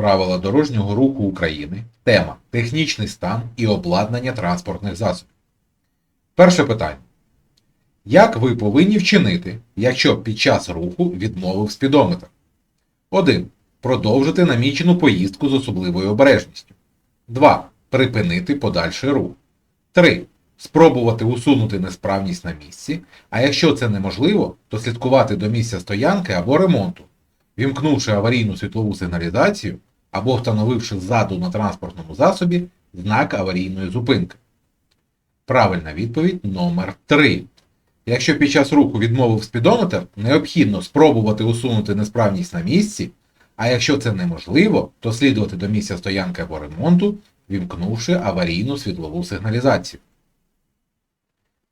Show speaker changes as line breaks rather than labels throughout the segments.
Правила дорожнього руху України. Тема Технічний стан і обладнання транспортних засобів. Перше питання. Як ви повинні вчинити, якщо під час руху відмовив спідометр? 1. Продовжити намічену поїздку з особливою обережністю. 2. Припинити подальший рух. 3. Спробувати усунути несправність на місці, а якщо це неможливо, то слідкувати до місця стоянки або ремонту, вімкнувши аварійну світлову сигналізацію або встановивши ззаду на транспортному засобі знак аварійної зупинки. Правильна відповідь номер 3. Якщо під час руху відмовив спідометр, необхідно спробувати усунути несправність на місці, а якщо це неможливо, то слідувати до місця стоянки або ремонту, вімкнувши аварійну світлову сигналізацію.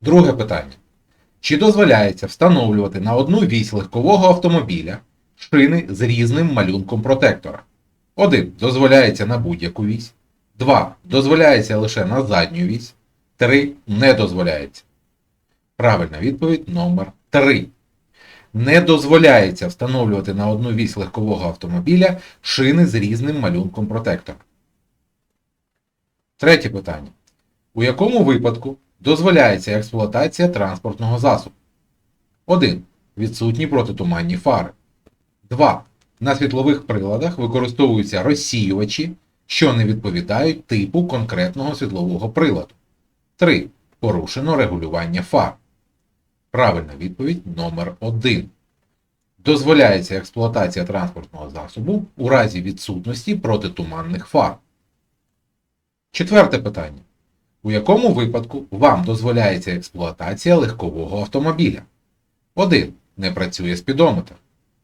Друге питання. Чи дозволяється встановлювати на одну вісь легкового автомобіля шини з різним малюнком протектора? 1. Дозволяється на будь-яку вісь. 2. Дозволяється лише на задню вісь. 3. Не дозволяється. Правильна відповідь номер 3. Не дозволяється встановлювати на одну вісь легкового автомобіля шини з різним малюнком протектора. Третє питання. У якому випадку дозволяється експлуатація транспортного засобу? 1. Відсутні протитуманні фари. 2. На світлових приладах використовуються розсіювачі, що не відповідають типу конкретного світлового приладу. 3. Порушено регулювання фар. Правильна відповідь номер 1. Дозволяється експлуатація транспортного засобу у разі відсутності протитуманних фар. Четверте питання. У якому випадку вам дозволяється експлуатація легкового автомобіля? 1. Не працює спідометр.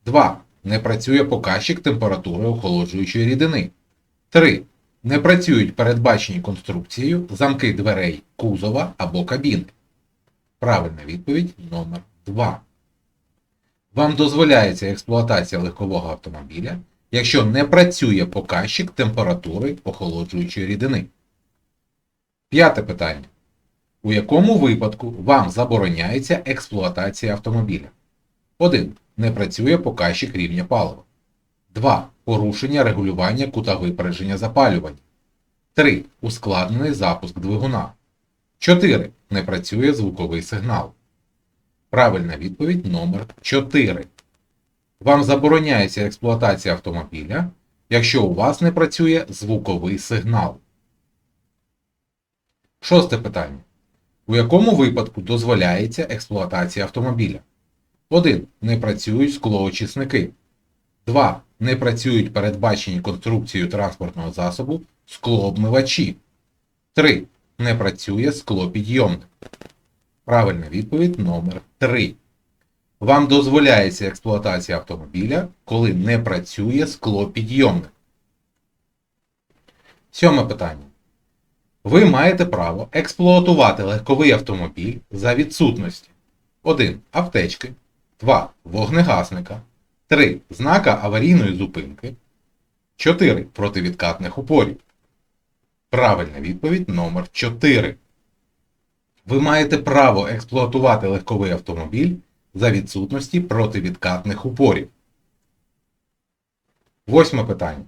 2. Не працює показчик температури охолоджуючої рідини. 3. Не працюють передбачені конструкцією замки дверей кузова або кабіни. Правильна відповідь номер 2. Вам дозволяється експлуатація легкового автомобіля, якщо не працює показчик температури охолоджуючої рідини. П'яте питання. У якому випадку вам забороняється експлуатація автомобіля? 1. Не працює показчик рівня палива. 2. Порушення регулювання кута випередження запалювання. 3. Ускладнений запуск двигуна. 4. Не працює звуковий сигнал. Правильна відповідь номер 4. Вам забороняється експлуатація автомобіля, якщо у вас не працює звуковий сигнал. Шосте питання. У якому випадку дозволяється експлуатація автомобіля? 1. Не працюють склоочисники. 2. Не працюють передбачені конструкцією транспортного засобу склообмивачі. 3. Не працює склопідйомник. Правильна відповідь номер 3. Вам дозволяється експлуатація автомобіля, коли не працює склопідйомник. Сьоме питання. Ви маєте право експлуатувати легковий автомобіль за відсутності 1. Аптечки. 2. Вогнегасника. 3. Знака аварійної зупинки. 4. Противідкатних упорів. Правильна відповідь номер 4. Ви маєте право експлуатувати легковий автомобіль за відсутності противідкатних упорів. Восьме питання.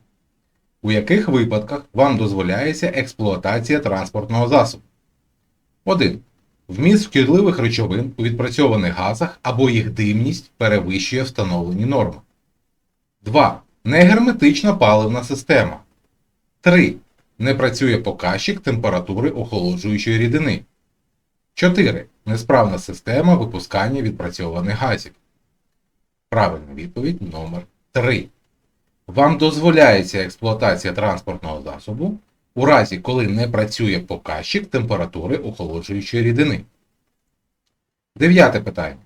У яких випадках вам дозволяється експлуатація транспортного засобу? 1. Вміст шкідливих речовин у відпрацьованих газах або їх димність перевищує встановлені норми. 2. Негерметична паливна система. 3. Не працює показчик температури охолоджуючої рідини. 4. Несправна система випускання відпрацьованих газів. Правильна відповідь номер 3. Вам дозволяється експлуатація транспортного засобу у разі, коли не працює показчик температури охолоджуючої рідини. Дев'яте питання.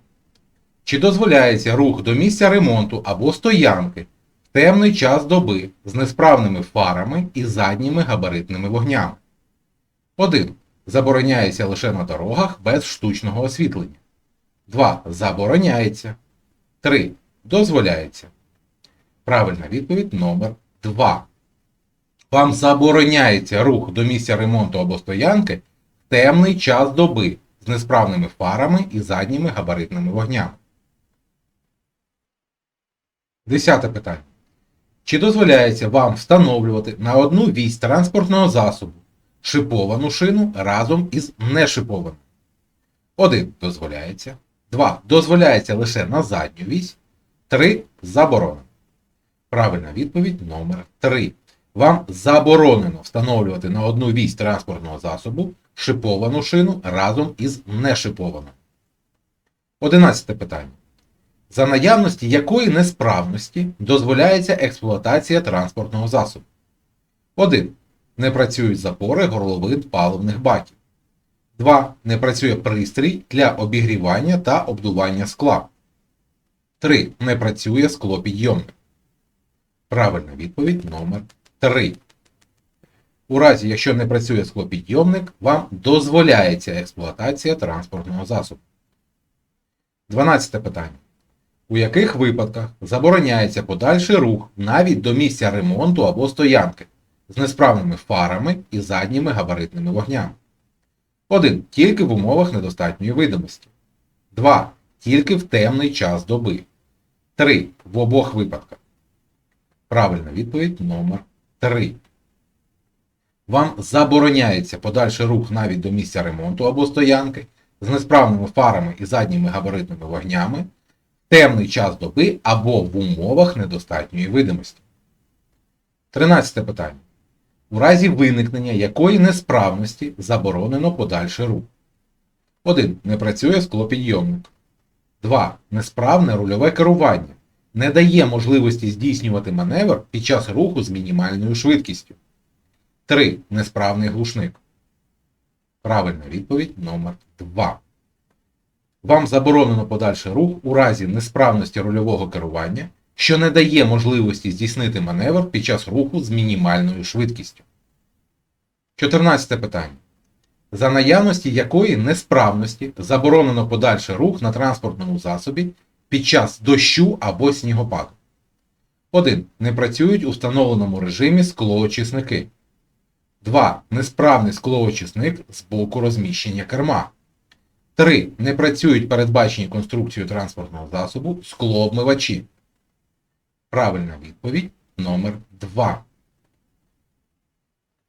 Чи дозволяється рух до місця ремонту або стоянки в темний час доби з несправними фарами і задніми габаритними вогнями? 1. Забороняється лише на дорогах без штучного освітлення. 2. Забороняється. 3. Дозволяється. Правильна відповідь номер 2. Вам забороняється рух до місця ремонту або стоянки в темний час доби з несправними фарами і задніми габаритними вогнями. Десяте питання. Чи дозволяється вам встановлювати на одну вісь транспортного засобу шиповану шину разом із нешипованою? 1. Дозволяється. 2. Дозволяється лише на задню вісь. 3. Заборонено. Правильна відповідь номер 3. Вам заборонено встановлювати на одну вісь транспортного засобу шиповану шину разом із нешипованою. Одинадцяте питання. За наявності якої несправності дозволяється експлуатація транспортного засобу? 1. Не працюють запори горловин паливних баків. 2. Не працює пристрій для обігрівання та обдування скла. 3. Не працює склопідйомник. Правильна відповідь номер 3. У разі, якщо не працює склопідйомник, вам дозволяється експлуатація транспортного засобу. 12 питання. У яких випадках забороняється подальший рух навіть до місця ремонту або стоянки з несправними фарами і задніми габаритними вогнями? 1. Тільки в умовах недостатньої видимості. 2. Тільки в темний час доби. 3. В обох випадках. Правильна відповідь номер 3. Вам забороняється подальший рух навіть до місця ремонту або стоянки з несправними фарами і задніми габаритними вогнями в темний час доби або в умовах недостатньої видимості. 13 питання. У разі виникнення якої несправності заборонено подальший рух. 1. Не працює склопідйомник. 2. Несправне рульове керування. Не дає можливості здійснювати маневр під час руху з мінімальною швидкістю. 3. Несправний глушник. Правильна відповідь номер 2. Вам заборонено подальший рух у разі несправності рульового керування, що не дає можливості здійснити маневр під час руху з мінімальною швидкістю. 14 питання. За наявності якої несправності заборонено подальший рух на транспортному засобі під час дощу або снігопаду. 1. Не працюють у встановленому режимі склоочисники. 2. Несправний склоочисник з боку розміщення керма. 3. Не працюють передбачені конструкцією транспортного засобу склообмивачі. Правильна відповідь номер 2.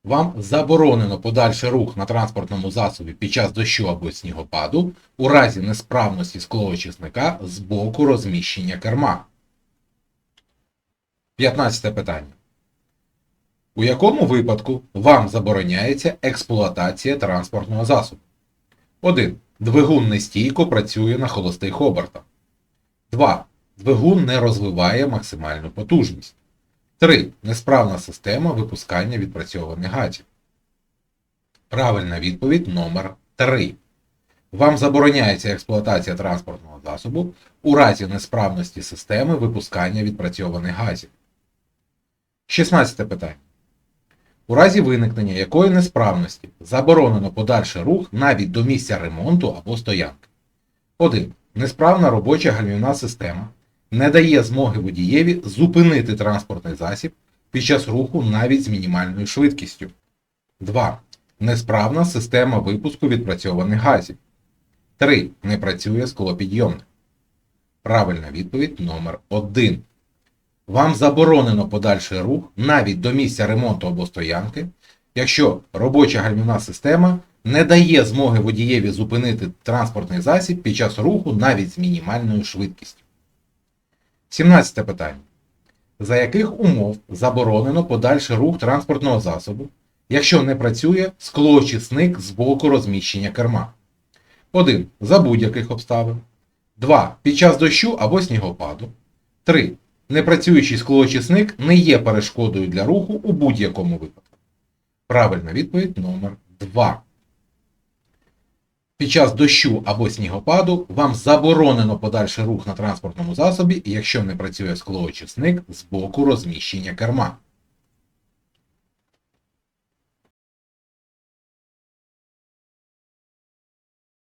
Вам заборонено подальший рух на транспортному засобі під час дощу або снігопаду у разі несправності склоочисника з боку розміщення керма. 15 питання. У якому випадку вам забороняється експлуатація транспортного засобу? 1. Двигун нестійко працює на холостих обертах. 2. Двигун не розвиває максимальну потужність. 3. Несправна система випускання відпрацьованих газів. Правильна відповідь номер 3. Вам забороняється експлуатація транспортного засобу у разі несправності системи випускання відпрацьованих газів. 16 питання. У разі виникнення якої несправності заборонено подальший рух навіть до місця ремонту або стоянки. 1. Несправна робоча гальмівна система не дає змоги водієві зупинити транспортний засіб під час руху навіть з мінімальною швидкістю. 2. Несправна система випуску відпрацьованих газів. 3. Не працює склопідйомник. Правильна відповідь номер 1. Вам заборонено подальший рух навіть до місця ремонту або стоянки, якщо робоча гальмівна система не дає змоги водієві зупинити транспортний засіб під час руху навіть з мінімальною швидкістю. 17 питання. За яких умов заборонено подальший рух транспортного засобу, якщо не працює склоочисник з боку розміщення керма? 1. За будь-яких обставин. 2. Під час дощу або снігопаду. 3. Непрацюючий склоочисник не є перешкодою для руху у будь-якому випадку. Правильна відповідь номер 2. Під час дощу або снігопаду вам заборонено подальший рух на транспортному засобі, якщо не працює склоочисник з боку розміщення керма.